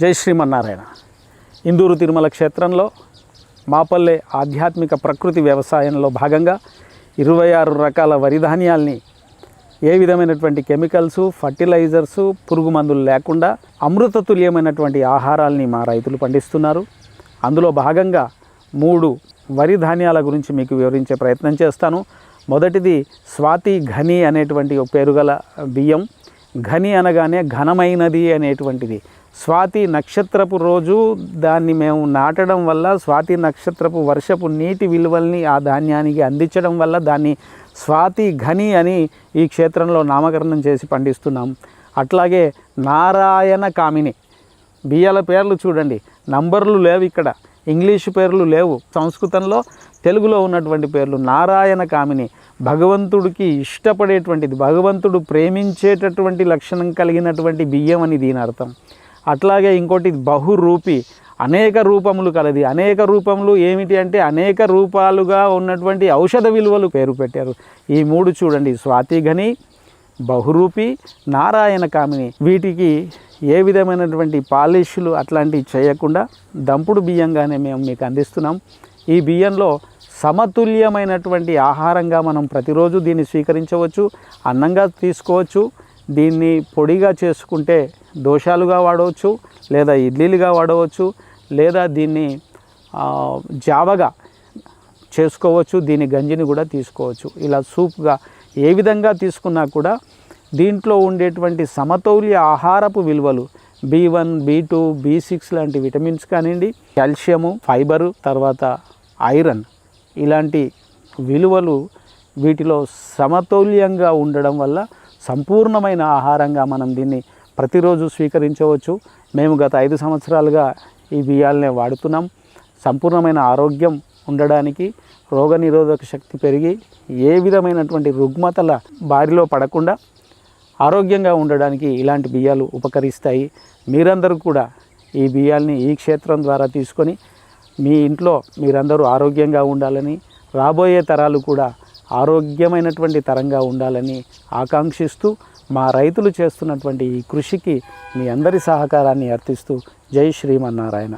జై శ్రీమన్నారాయణ. ఇందూరు తిరుమల క్షేత్రంలో మాపల్లె ఆధ్యాత్మిక ప్రకృతి వ్యవసాయంలో భాగంగా ఇరవై ఆరు రకాల వరి ధాన్యాల్ని ఏ విధమైనటువంటి కెమికల్స్ ఫర్టిలైజర్స్ పురుగు మందులు లేకుండా అమృతతుల్యమైనటువంటి ఆహారాల్ని మా రైతులు పండిస్తున్నారు. అందులో భాగంగా మూడు వరి ధాన్యాల గురించి మీకు వివరించే ప్రయత్నం చేస్తాను. మొదటిది స్వాతి ఘని అనేటువంటి పేరుగల పేరు గల బియ్యం. ఘని అనగానే ఘనమైనది అనేటువంటిది. స్వాతి నక్షత్రపు రోజు దాన్ని మేము నాటడం వల్ల స్వాతి నక్షత్రపు వర్షపు నీటి విలువల్ని ఆ ధాన్యానికి అందించడం వల్ల దాన్ని స్వాతి ఘని అని ఈ క్షేత్రంలో నామకరణం చేసి పండిస్తున్నాం. అట్లాగే నారాయణ కామిని. బియ్యాల పేర్లు చూడండి. నంబర్లు లేవు ఇక్కడ. ఇంగ్లీషు పేర్లు లేవు. సంస్కృతంలో తెలుగులో ఉన్నటువంటి పేర్లు నారాయణ కామిని. భగవంతుడికి ఇష్టపడేటువంటిది భగవంతుడు ప్రేమించేటటువంటి లక్షణం కలిగినటువంటి బియ్యం అని దీని అర్థం. అట్లాగే ఇంకోటి బహురూపి అనేక రూపములు కలది. అనేక రూపములు ఏమిటి అంటే అనేక రూపాలుగా ఉన్నటువంటి ఔషధ విలువలు పేరు పెట్టారు. ఈ మూడు చూడండి. స్వాతిఘని బహురూపి నారాయణ కామిని. వీటికి ఏ విధమైనటువంటి పాలిష్లు అట్లాంటివి చేయకుండా దంపుడు బియ్యంగానే మేము మీకు అందిస్తున్నాం. ఈ బియ్యంలో సమతుల్యమైనటువంటి ఆహారంగా మనం ప్రతిరోజు దీన్ని స్వీకరించవచ్చు అన్నంగా తీసుకోవచ్చు దీన్ని పొడిగా చేసుకుంటే దోషాలుగా వాడవచ్చు లేదా ఇడ్లీలుగా వాడవచ్చు లేదా దీన్ని జావగా చేసుకోవచ్చు దీని గంజిని కూడా తీసుకోవచ్చు. ఇలా సూప్గా ఏ విధంగా తీసుకున్నా కూడా దీంట్లో ఉండేటువంటి సమతౌల్య ఆహారపు విలువలు B one B two B six లాంటి విటమిన్స్ కానివ్వండి కాల్షియము ఫైబరు తర్వాత ఐరన్ ఇలాంటి విలువలు వీటిలో సమతౌల్యంగా ఉండడం వల్ల సంపూర్ణమైన ఆహారంగా మనం దీన్ని ప్రతిరోజు స్వీకరించవచ్చు. మేము గత ఐదు సంవత్సరాలుగా ఈ బియ్యాలనే వాడుతున్నాం. సంపూర్ణమైన ఆరోగ్యం ఉండడానికి రోగనిరోధక శక్తి పెరిగి ఏ విధమైనటువంటి రుగ్మతల బారిలో పడకుండా ఆరోగ్యంగా ఉండడానికి ఇలాంటి బియ్యాలు ఉపకరిస్తాయి. మీరందరూ కూడా ఈ బియ్యాల్ని ఈ క్షేత్రం ద్వారా తీసుకొని మీ ఇంట్లో మీరందరూ ఆరోగ్యంగా ఉండాలని రాబోయే తరాలు కూడా ఆరోగ్యమైనటువంటి తరంగా ఉండాలని ఆకాంక్షిస్తూ మా రైతులు చేస్తున్నటువంటి ఈ కృషికి మీ అందరి సహకారాన్ని అర్థిస్తూ జై శ్రీమన్నారాయణ.